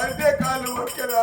కాదంటే కాళ్ళు మొక్కేదా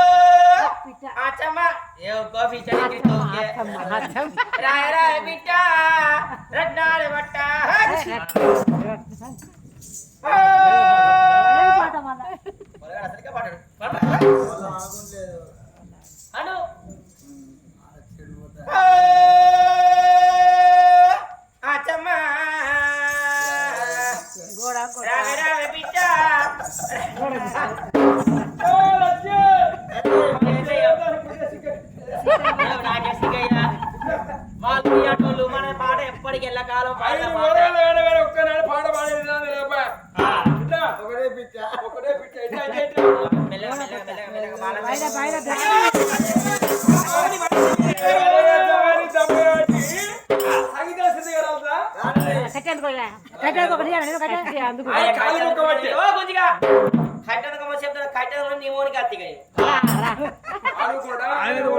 అచ్చమ్మ ఏ కాఫీ చలి రాయ రాయ బిడ్డ రత్నాల పాట పాడాడు. అందుకు ఆయన కాలు ముక్క పట్టి. ఓ గుంజిగా కట్టెను కమ్మ చెప్తాను కట్టెను నీ మోనికి అత్తిగా ఆయన అసలు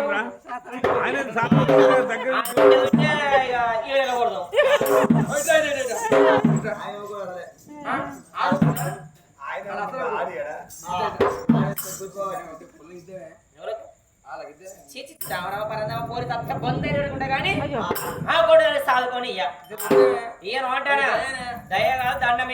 రామరామ పరందామ పోరి తప్ప బొందైనట్టుకుంటా కానీ ఆ కొడు సాదుకొని ఇయ్య ఈయన అంటాడా దయ కాదు దండం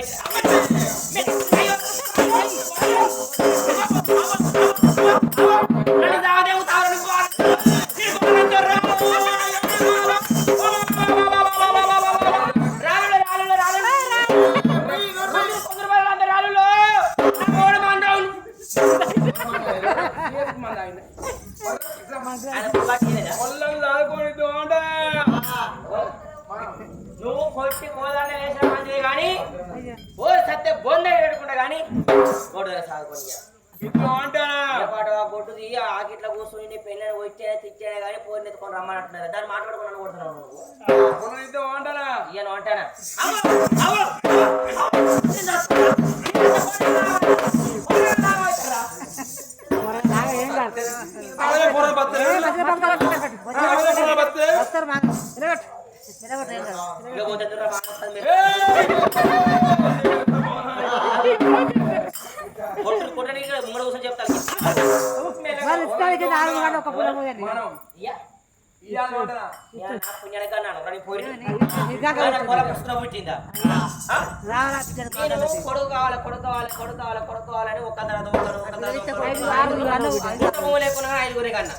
నువ్వు కొట్టి కోదాన్ని వేసిన మంచిది కానీ ఓ సత్తే బొంద పెట్టుకుంటా కానీ గొడ్డు సాగుకొని ఇట్లా అంటానా? గొడ్డు తీయి ఆకిట్లా కూర్చొని పెళ్ళని వచ్చే తిట్టానే కానీ పోరిని ఎత్తుకొని రమ్మనంటున్నారు దాన్ని మాట్లాడుకున్నాను కొడుతున్నావు నువ్వు పొలం అంటానా? ఈయన అంటానా పొలం బత్తే. పొలం బత్తే. వస్తారు నిలబెట్టు. ఏం కాదు ఇక పోతే దుర్రా బాగా వస్తుంది మీరు. కొట్టు కొట్టడానికి ముంగడ కూర్చొని చెప్తాను. వాళ్ళు ఇస్తానికి నాలుగు ఒక పుల్ల పోయండి కొడుకు కావాలి కొడుకు కావాలి కొడుకు కావాలి కొడుకు కావాలని లేకున్నా ఐదుగురి కన్నా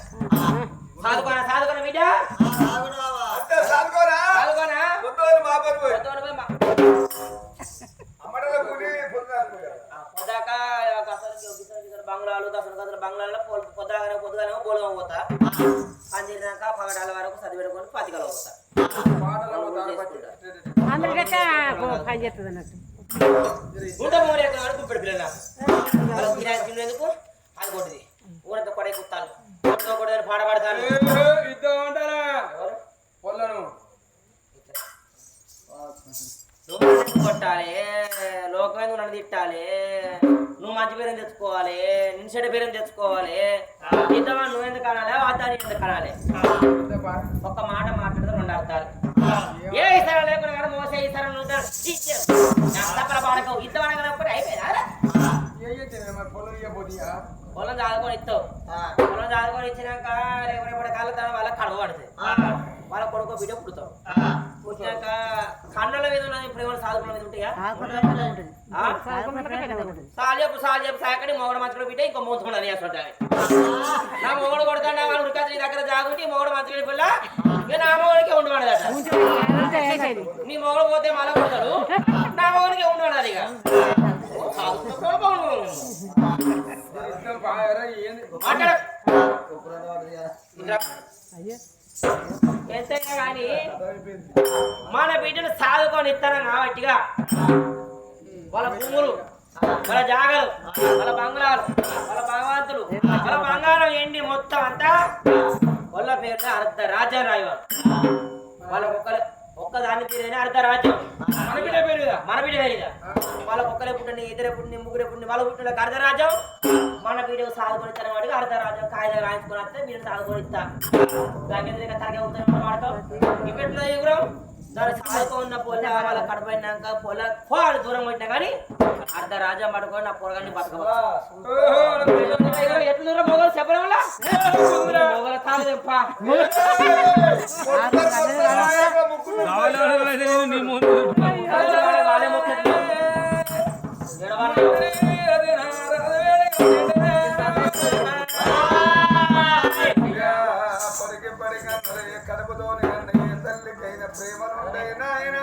బిడ్డ పొద్దాక బంగ్లాలు దసలు గసలు బంగ్లాల్లో పొ- పొద్దుగానే పొద్దుగానే బోలుగా పోతా అందినాక పగడాల వరకు చదివి పెట్టుకొని పతికలో పోతా. పని చేస్తుంది అన్నట్టు. గుంట మూడు ఎక్కడ వరకు ఇప్పుడు పిల్లలు వాళ్ళకి కిరాయి తిండి ఎందుకు? అది కొట్టింది. ఊరంతా కొడే కుత్తాలు కొట్టుకో నన్ను కొట్టాలి? లోకమే నువ్వు నన్ను తిట్టాలి? నువ్వు మంచి పేరు తెచ్చుకోవాలి? నిన్ను చెడు పేరు తెచ్చుకోవాలి? ఇంతమా నువ్వు ఎందుకు అనాలి? వాతాన్ని ఎందుకు అనాలి. ఒక్క మాట మాట్లాడితే రెండు అర్థాలు. ఏ ఇస్తారా లేకుండా కానీ మోసే ఇస్తారా తప్పల పాడకవు అయిపోయిందా? తినే మరి పొలం చదువుకొని ఇస్తావు. పొలం చదువుకొని ఇచ్చినాక రేపు రేపటి కాళ్ళ తన వాళ్ళ కడవ పడుతుంది. వాళ్ళ కొడుకు బిడ్డ పుడతావు పుట్టినాక కన్నుల మీద ఉన్నది ప్రేమ సాధకుల మీద ఉంటాయా ఉంటుంది. ఆ? సాలు చెప్పు సాలు చెప్పు సాకడి మొగడు మంచులో బిడ్డ ఇంకో మూతుకున్నది వేసుకుంటాను నా మొగడు కొడుతున్నా వాళ్ళు ఉరికాచి నీ దగ్గర జాగుంటే ఈ మొగడు మంచులో పిల్ల ఇక నా మొగడికే ఉండమన్నదట నీ మొగడు పోతే మళ్ళా కొడతాడు నా మొగడికే ఇక. ఇష్టం బాగా ఏంది మాట్లాడ. ఎంతైనా కానీ మన బిడ్డను సాదుకొని ఇస్తాను కాబట్టిగా వాళ్ళ భూములు వాళ్ళ జాగలు వాళ్ళ బంగ్లాలు వాళ్ళ భగవంతులు వాళ్ళ బంగారం ఎండి మొత్తం అంతా వాళ్ళ పేరున అర్ధ రాజా రాయవారు వాళ్ళ. ఒక్కరు ఒక్కదాని పేరునే అర్ధ రాజ్యం మన బిడ్డ పేరు మీద మన బిడ్డ పేరుగా వాళ్ళ ఒక్కరే పుట్టండి ఇద్దరే పుట్టింది ముగ్గురే పుట్టింది వాళ్ళ పుట్టిన అర్ధ రాజ్యం మన బిడ్డ సాగుకొని ఇచ్చిన వాడికి అర్ధ రాజ్యం కాగితం రాయించుకొని వస్తే మీరు సాగుకొని ఇస్తా. దాని మీద తరగే అవుతాయి వాడతాం ఇప్పట్లో ఎవరం దాని సాగుకో ఉన్న పొల వాళ్ళ కడపడినాక పొల దూరం పెట్టినా కానీ అర్ధ రాజ్యం పట్టుకొని నా పొరగాన్ని బతకవచ్చు మొగలు చెప్పడం వల్ల మొగల. తల్లికైన ప్రేమలుండే నాయన.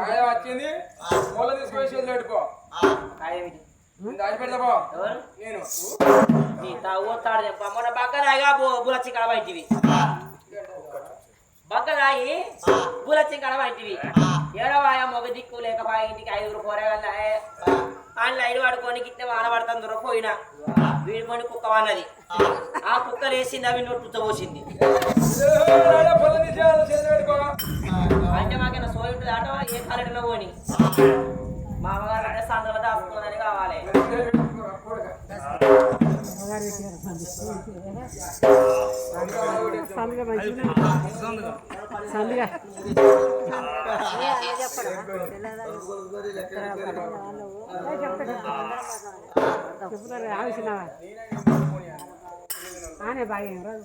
కాయ వచ్చింది. మూల తీసుకొని చేతులు పెట్టుకో కాయమిటి నేను. నీ తాగుతాడు చెప్ప. మొన్న బగ్గరాయిగా బులచ్చి కడబట్టివి బగ్గరాయి బులచ్చి కడబట్టివి ఏడవాయ మొగ దిక్కు లేకపాయ ఇంటికి ఐదుగురు పోరగల్లా. ఆయన ఐదు పడుకొని గిట్ట వాన పడుతుంది దూరం పోయినా. వీడుకొని కుక్క వానది. ఆ. కుక్క లేచింది అవి నొట్టుతో పోసింది. పొల తీసి చేతులు పెట్టుకో అంటే మాకైనా సోయి ఉంటుంది? ఆటో ఏ కాలేటలో పోని? మా అమ్మగారు అంటే సందర్భ దాచుకున్నదని కావాలి. ఆనే బాగా రాదు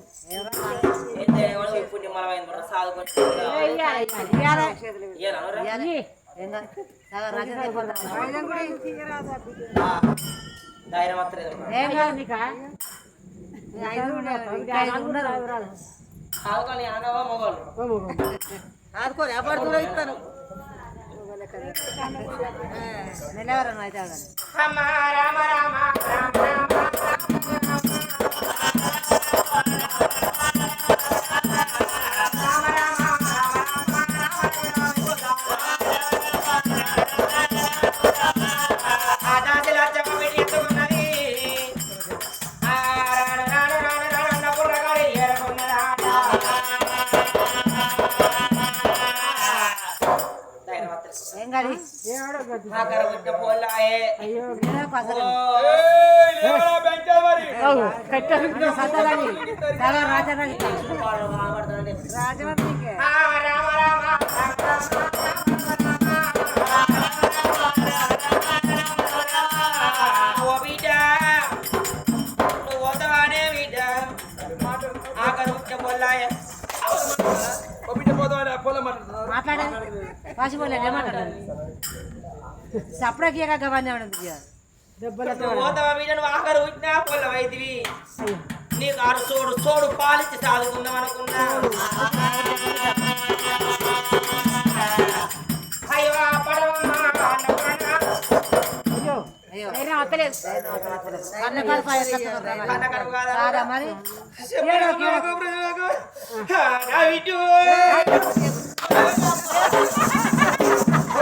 ఏంటి మాత్రం ఏం రామ రామ రామ రామ రామ. ఏయ్, రాజా రాసిపోలేదు ఏమంటారు సప్రకీయగా గవాన్ని అవడం నీకు ఆరు చూడు చూడు పాలిచ్చి సాగుకుందాం అనుకున్నా. మరి?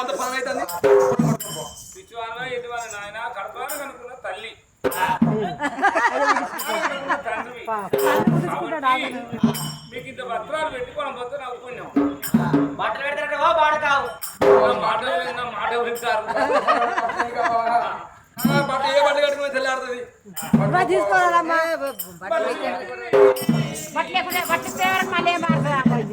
అంత పని అవుతుంది తెల్లారుతుంది. తీసుకోవాలమ్మా. బట్టలు బట్టలు మళ్ళీ మారుతుందా అమ్మాయి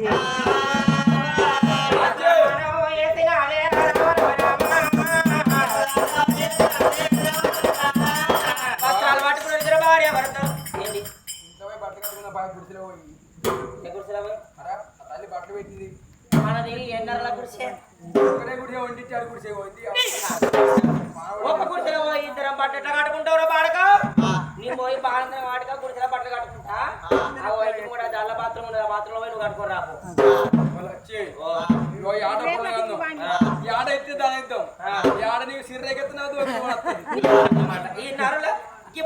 మనది ఎన్నరల గుడి వండి చాడు గుడిసే వండి ఒక్క గుడిసెల పోయి ఇద్దరం బట్టలు కట్టుకుంటావురా బాడక? నీ పోయి బాగా వాడక గుడిసెల బట్టలు కట్టుకుంటా? అవన్నీ కూడా దళ్ళ బాత్రూమ్ ఉంది ఆ బాత్రూమ్ పోయి నువ్వు కట్టుకుని ఆడ ఎత్తే దాని ఆడ నీవు సిర్రెకెత్తున్నావు ఈ నరులు ఈ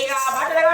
ఇక బట్టలు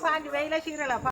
பாஞ்சு வெயில சீரலை